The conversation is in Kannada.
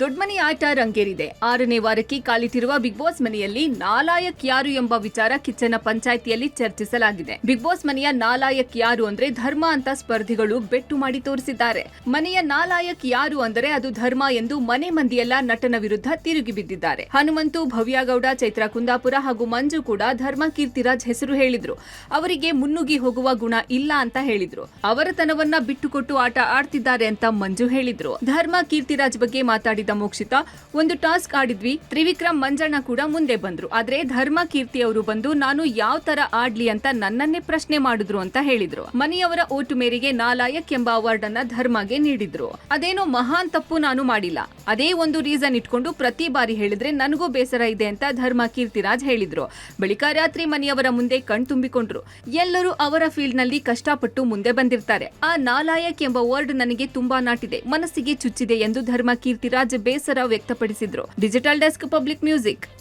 ದೊಡ್ಡಮನೆ ಆಟ ರಂಗೇರಿದೆ. ಆರನೇ ವಾರಕ್ಕೆ ಕಾಲಿಟ್ಟಿರುವ ಬಿಗ್ ಬಾಸ್ ಮನೆಯಲ್ಲಿ ನಾಲಾಯಕ್ ಯಾರು ಎಂಬ ವಿಚಾರ ಕಿಚ್ಚನ ಪಂಚಾಯಿತಿಯಲ್ಲಿ ಚರ್ಚಿಸಲಾಗಿದೆ. ಬಿಗ್ ಬಾಸ್ ಮನೆಯ ನಾಲಾಯಕ್ ಯಾರು ಅಂದ್ರೆ ಧರ್ಮ ಅಂತ ಸ್ಪರ್ಧಿಗಳು ಬೆಟ್ಟು ಮಾಡಿ ತೋರಿಸಿದ್ದಾರೆ. ಮನೆಯ ನಾಲಾಯಕ್ ಯಾರು ಅಂದರೆ ಅದು ಧರ್ಮ ಎಂದು ಮನೆ ಮಂದಿಯೆಲ್ಲ ನಟನ ವಿರುದ್ಧ ತಿರುಗಿ ಬಿದ್ದಿದ್ದಾರೆ. ಹನುಮಂತು, ಭವ್ಯಗೌಡ, ಚೈತ್ರ ಕುಂದಾಪುರ ಹಾಗೂ ಮಂಜು ಕೂಡ ಧರ್ಮ ಕೀರ್ತಿರಾಜ್ ಹೆಸರು ಹೇಳಿದ್ರು. ಅವರಿಗೆ ಮುನ್ನುಗ್ಗಿ ಹೋಗುವ ಗುಣ ಇಲ್ಲ ಅಂತ ಹೇಳಿದ್ರು. ಅವರತನವನ್ನ ಬಿಟ್ಟುಕೊಟ್ಟು ಆಟ ಆಡ್ತಿದ್ದಾರೆ ಅಂತ ಮಂಜು ಹೇಳಿದ್ರು. ಧರ್ಮ ಕೀರ್ತಿರಾಜ್ ಬಗ್ಗೆ ಮಾತಾಡಿದ ಮೋಕ್ಷಿತಾ. ಒಂದು ಟಾಸ್ಕ್ ಆಡಿದ್ವಿ, ತ್ರಿವಿಕ್ರಮ್ ಮಂಜಣ್ಣ ಕೂಡ ಮುಂದೆ ಬಂದ್ರು. ಆದ್ರೆ ಧರ್ಮ ಕೀರ್ತಿ ಅವರು ಬಂದು, ನಾನು ಯಾವ ತರ ಆಡ್ಲಿ ಅಂತ ನನ್ನನ್ನೇ ಪ್ರಶ್ನೆ ಮಾಡಿದ್ರು ಅಂತ ಹೇಳಿದ್ರು. ಮನೆಯವರ ಓಟು ಮೇರೆಗೆ ನಾಲಾಯಕ್ ಎಂಬ ಅವಾರ್ಡ್ ಅನ್ನ ಧರ್ಮಗೆ ನೀಡಿದ್ರು. ಅದೇನೋ ಮಹಾನ್ ತಪ್ಪು ನಾನು ಮಾಡಿಲ್ಲ. ಅದೇ ಒಂದು ರೀಸನ್ ಇಟ್ಕೊಂಡು ಪ್ರತಿ ಬಾರಿ ಹೇಳಿದ್ರೆ ನನಗೂ ಬೇಸರ ಇದೆ ಅಂತ ಧರ್ಮ ಕೀರ್ತಿರಾಜ್ ಹೇಳಿದ್ರು. ಬಳಿಕ ರಾತ್ರಿ ಮನೆಯವರ ಮುಂದೆ ಕಣ್ತುಂಬಿಕೊಂಡ್ರು ಎಲ್ಲರೂ ಅವರ ಫೀಲ್ಡ್ನಲ್ಲಿ ಕಷ್ಟಪಟ್ಟು ಮುಂದೆ ಬಂದಿರ್ತಾರೆ. ಆ ನಾಲಾಯಕ್ ಎಂಬ ವರ್ಡ್ ನನಗೆ ತುಂಬಾ ನಾಟಿದೆ. ಮನಸ್ಸಿಗೆ ಚುಚ್ಚಿದೆ ಎಂದು ಧರ್ಮ ಕೀರ್ತಿರಾಜ್ ಬೇಸರ ವ್ಯಕ್ತಪಡಿಸಿದ್ರು. Digital desk public music.